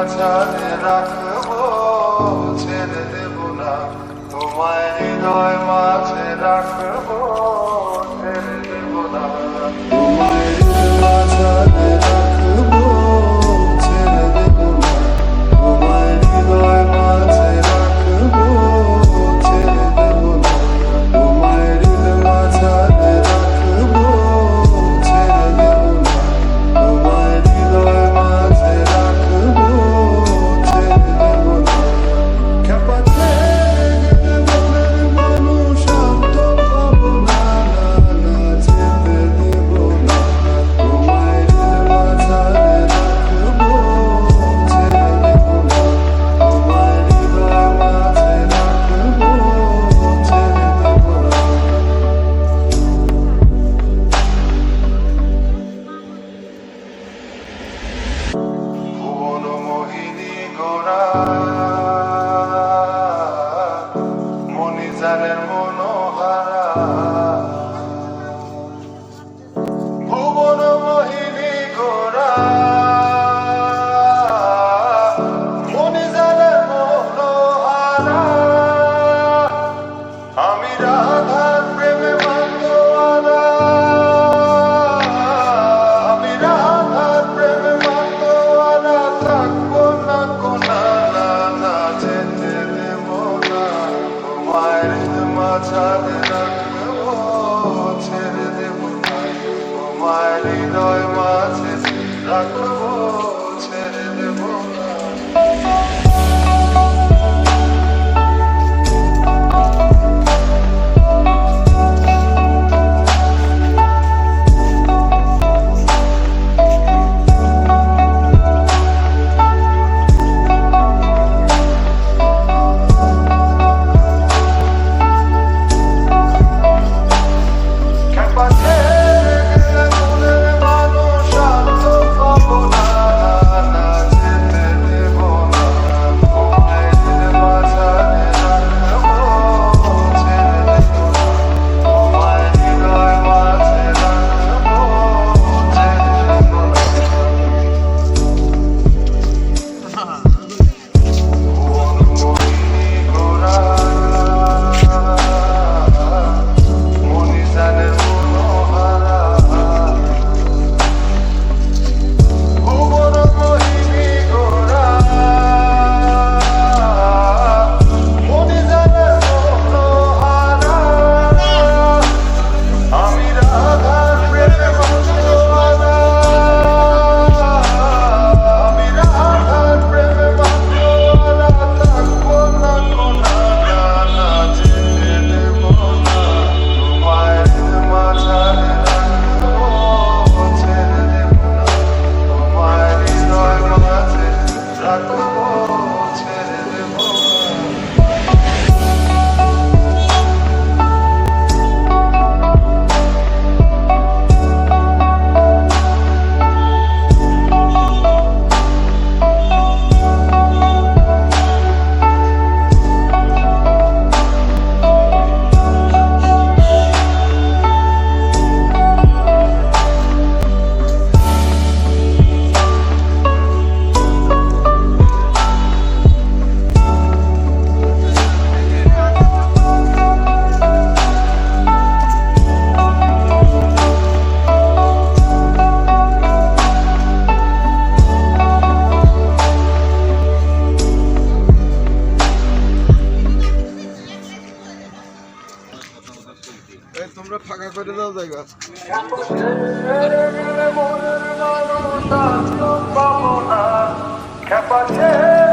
বাঁচাতে রাখব ছেড়ে দেব না। তোমায় হৃদয় মাঝে রাখব ছেড়ে দেব না। মনোহারা চাঁদ রাখব ছেড়ে দেব তোমার হৃদয় মাঝে রাখব করে দাও জায়গা খেপাছে